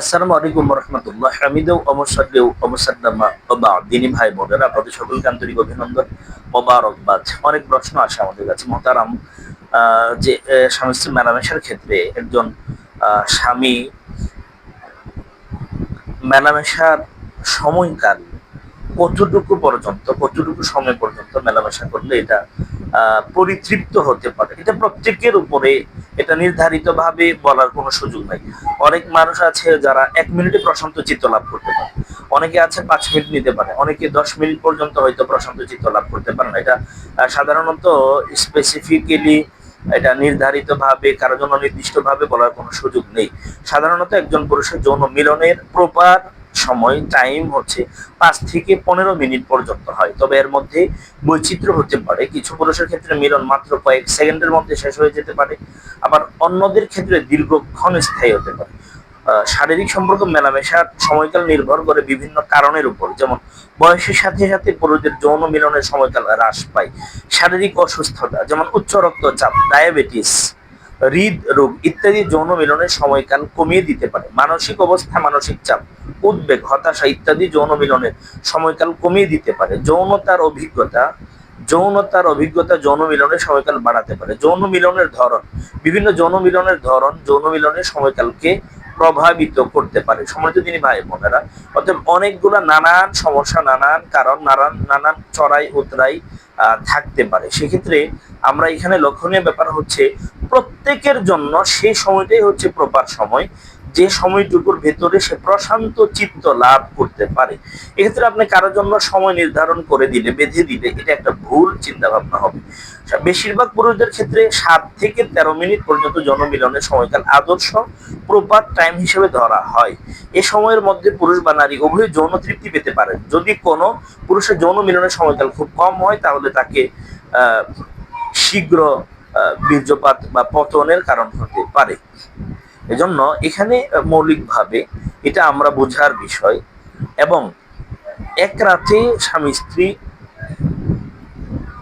আসসালামু আলাইকুম রহমতুল্লাহ হামিদেও অমসাল্লেও অমসাল্লামা ওবা দিনী ভাই, বোনেরা, আপনাদের সকলকে আন্তরিক অভিনন্দন মোবারকবাদ অনেক প্রশ্ন আসে আমাদের কাছে। মতারাম যে স্বামী স্ত্রী মেলামেশার ক্ষেত্রে একজন স্বামী মেলামেশার সময়কাল কতটুকু পর্যন্ত, কতটুকু সময় পর্যন্ত মেলামেশা করলে এটা পরিতৃপ্ত হতে পারে। এটা প্রত্যেকের উপরে এটা নির্ধারিত ভাবে বলার কোনো সুযোগ নাই। অনেক মানুষ আছে যারা এক মিনিটে প্রশান্ত চিত্ত লাভ করতে পারে। অনেকে আছে পাঁচ মিনিট নিতে পারে। অনেকে দশ মিনিট পর্যন্ত হয়তো প্রশান্ত চিত্ত লাভ করতে পারে না। এটা সাধারণত স্পেসিফিক্যালি এটা নির্ধারিত ভাবে কারোর জন্য নির্দিষ্ট ভাবে বলার কোনো সুযোগ নেই। সাধারণত একজন পুরুষের যৌন মিলনের প্রপার সময় টাইম হচ্ছে পাঁচ থেকে পনেরো মিনিট পর্যন্ত হয়। তবে এর মধ্যে বৈচিত্র্য হতে পারে। কিছু পুরুষের ক্ষেত্রে মিলন মাত্র কয়েক সেকেন্ডের মধ্যে শেষ হয়ে যেতে পারে। আবার অন্যদের ক্ষেত্রে দীর্ঘক্ষণ স্থায়ী হতে পারে। শারীরিক সম্পর্ক মেলামেশার সময়কাল নির্ভর করে বিভিন্ন কারণের উপর। যেমন বয়সের সাথে সাথে পুরুষদের যৌন মিলনের সময়কাল হ্রাস পায়। শারীরিক অসুস্থতা, যেমন উচ্চ রক্তচাপ, ডায়াবেটিস হৃদরোগ ইত্যাদি যৌন মিলনের সময়কাল কমিয়ে দিতে পারে। মানসিক অবস্থা, মানসিক চাপ, উদ্বেগ, হতাশা ইত্যাদি যৌন মিলনের সময়কাল কমিয়ে দিতে পারে। যৌনতার অভিজ্ঞতা যৌনতার অভিজ্ঞতা যৌন মিলনের সময়কাল বাড়াতে পারে। যৌন মিলনের ধরন, বিভিন্ন যৌন মিলনের ধরন যৌন মিলনের সময়কালকে প্রভাবিত করতে পারে। সময় তিনি ভাই বোনেরা। অর্থাৎ অনেকগুলো নানান সমস্যা, নানান কারণ, নানান নানান চড়াই, উতরাই থাকতে পারে। সেক্ষেত্রে আমরা এখানে লক্ষণীয় ব্যাপার হচ্ছে, প্রত্যেকের জন্য সেই সময়টাই হচ্ছে প্রপার সময়। যে সময়টুকুর ভেতরে সে প্রশান্ত চিত্ত লাভ করতে পারে। এক্ষেত্রে আপনি কারোর জন্য সময় নির্ধারণ করে দিলে, বেঁধে দিলে এটা একটা ভুল চিন্তা ভাবনা হবে বেশিরভাগ পুরুষদের ক্ষেত্রে সাত থেকে তেরো মিনিট পর্যন্ত জনমিলনের সময়কাল আদর্শ প্রপার টাইম হিসেবে ধরা হয়। এ সময়ের মধ্যে পুরুষ বা নারী উভয় যৌন তৃপ্তি পেতে পারেন যদি কোনো পুরুষের যৌন মিলনের সময়কাল খুব কম হয়, তাহলে তাকে শীঘ্র বীর্যপাত বা পতনের কারণ হতে পারে। এজন্য এখানে মৌলিকভাবে এটা আমরা বোঝার বিষয় এবং এক রাতে স্বামী স্ত্রী